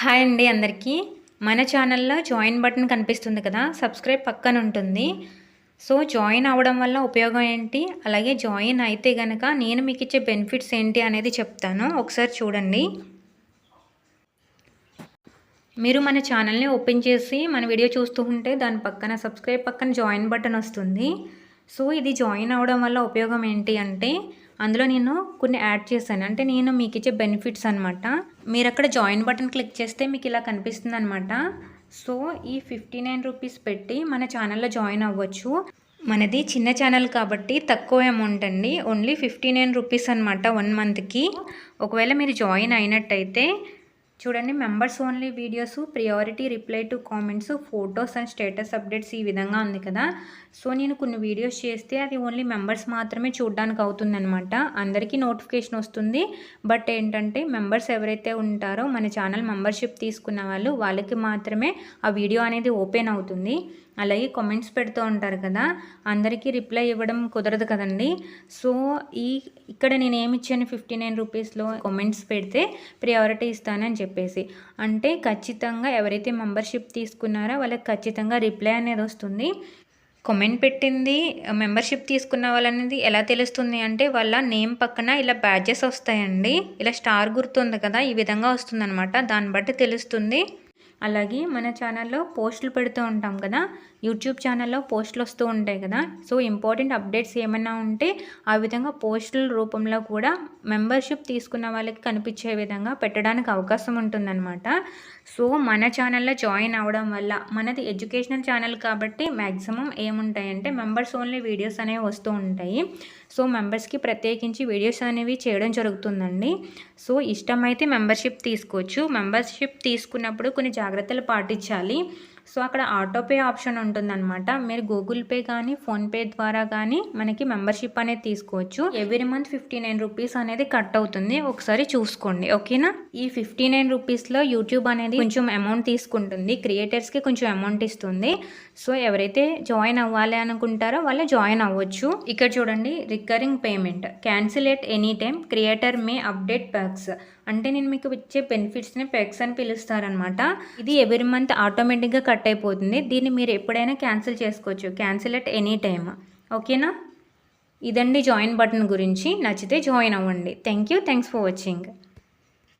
Hi అండి అందరికీ. మన ఛానల్లో జాయిన్ బటన్ కనిపిస్తుంది కదా సబ్స్క్రైబ్ పక్కన ఉంటుంది. సో జాయిన్ అవ్వడం వల్ల ఉపయోగం ఏంటి? అలాగే జాయిన్ అయితే కనుక నేను మీకు ఇచ్చే బెనిఫిట్స్ ఏంటి అనేది చెప్తాను. ఒకసారి చూడండి. మీరు మన ఛానల్ని ఓపెన్ చేసి మన వీడియో చూస్తూ ఉంటే దాని పక్కన సబ్స్క్రైబ్ పక్కన జాయిన్ బటన్ వస్తుంది. సో ఇది జాయిన్ అవ్వడం వల్ల ఉపయోగం ఏంటి అంటే అందులో నేను కొన్ని యాడ్ చేశాను. అంటే నేను మీకు ఇచ్చే బెనిఫిట్స్ అనమాట మీరు అక్కడ జాయిన్ బటన్ క్లిక్ చేస్తే మీకు ఇలా కనిపిస్తుంది అనమాట సో ఈ ఫిఫ్టీ నైన్ రూపీస్ పెట్టి మన ఛానల్లో జాయిన్ అవ్వచ్చు. మనది చిన్న ఛానల్ కాబట్టి తక్కువ అమౌంట్ అండి. ఓన్లీ ఫిఫ్టీ నైన్ రూపీస్ అనమాట వన్ మంత్కి. ఒకవేళ మీరు జాయిన్ అయినట్టయితే చూడండి members only videos priority reply to comments photos and status updates ఈ విధంగా ఉంది కదా. సో నేను కొన్ని వీడియోస్ చేస్తే అది ఓన్లీ మెంబర్స్ మాత్రమే చూడడానికి అవుతుందనమాట అందరికీ నోటిఫికేషన్ వస్తుంది. బట్ ఏంటంటే మెంబర్స్ ఎవరైతే ఉంటారో మన ఛానల్ మెంబర్షిప్ తీసుకున్న వాళ్ళు వాళ్ళకి మాత్రమే ఆ వీడియో అనేది ఓపెన్ అవుతుంది. అలాగే కామెంట్స్ పెడుతూ ఉంటారు కదా. అందరికీ రిప్లై ఇవ్వడం కుదరదు కదండి. సో ఈ ఇక్కడ నేను ఏమి ఇచ్చాను ఫిఫ్టీ నైన్ రూపీస్లో కామెంట్స్ పెడితే ప్రియారిటీ ఇస్తానని చెప్పేసి. అంటే ఖచ్చితంగా ఎవరైతే మెంబర్షిప్ తీసుకున్నారో వాళ్ళకి ఖచ్చితంగా రిప్లై అనేది వస్తుంది. కామెంట్ పెట్టింది మెంబర్షిప్ తీసుకున్న వాళ్ళనేది ఎలా తెలుస్తుంది అంటే వాళ్ళ నేమ్ పక్కన ఇలా బ్యాడ్జెస్ వస్తాయండి. ఇలా స్టార్ గుర్తుంది కదా ఈ విధంగా వస్తుందన్నమాట. దాన్ని బట్టి తెలుస్తుంది. అలాగే మన ఛానల్లో పోస్టులు పెడుతూ ఉంటాం కదా యూట్యూబ్ ఛానల్లో పోస్టులు వస్తూ ఉంటాయి కదా. సో ఇంపార్టెంట్ అప్డేట్స్ ఏమైనా ఉంటే ఆ విధంగా పోస్టుల రూపంలో కూడా మెంబర్షిప్ తీసుకున్న వాళ్ళకి కనిపించే విధంగా పెట్టడానికి అవకాశం ఉంటుందన్నమాట. సో మన ఛానల్లో జాయిన్ అవ్వడం వల్ల మనది ఎడ్యుకేషనల్ ఛానల్ కాబట్టి మ్యాక్సిమం ఏముంటాయంటే మెంబర్స్ ఓన్లీ వీడియోస్ అనేవి వస్తూ ఉంటాయి. సో మెంబర్స్కి ప్రత్యేకించి వీడియోస్ అనేవి చేయడం జరుగుతుందండి. సో ఇష్టమైతే మెంబర్షిప్ తీసుకోవచ్చు. మెంబర్షిప్ తీసుకున్నప్పుడు కొన్ని జాగ్రత్తలు జాగ్రత్తలు పాటించాలి. సో అక్కడ ఆటోపే ఆప్షన్ ఉంటుందన్నమాట. మీరు గూగుల్ పే కానీ ఫోన్పే ద్వారా కానీ మనకి మెంబర్షిప్ అనేది తీసుకోవచ్చు. Every month fifty nine rupees అనేది కట్ అవుతుంది. ఒకసారి చూసుకోండి ఓకేనా? ఈ ఫిఫ్టీ నైన్ రూపీస్లో యూట్యూబ్ అనేది కొంచెం అమౌంట్ తీసుకుంటుంది. క్రియేటర్స్కి కొంచెం అమౌంట్ ఇస్తుంది. సో ఎవరైతే జాయిన్ అవ్వాలి అనుకుంటారో వాళ్ళు జాయిన్ అవ్వచ్చు. ఇక్కడ చూడండి recurring payment. Cancel at any time. Creator may update packs అంటే నేను మీకు ఇచ్చే బెనిఫిట్స్ని పెక్స్ అని పిలుస్తారనమాట ఇది ఎవరి మంత్ ఆటోమేటిక్గా కట్ అయిపోతుంది. దీన్ని మీరు ఎప్పుడైనా క్యాన్సిల్ చేసుకోవచ్చు. Cancel at any time. ఓకేనా? ఇదండి జాయిన్ బటన్ గురించి. నచ్చితే జాయిన్ అవ్వండి. Thank you. Thanks for watching.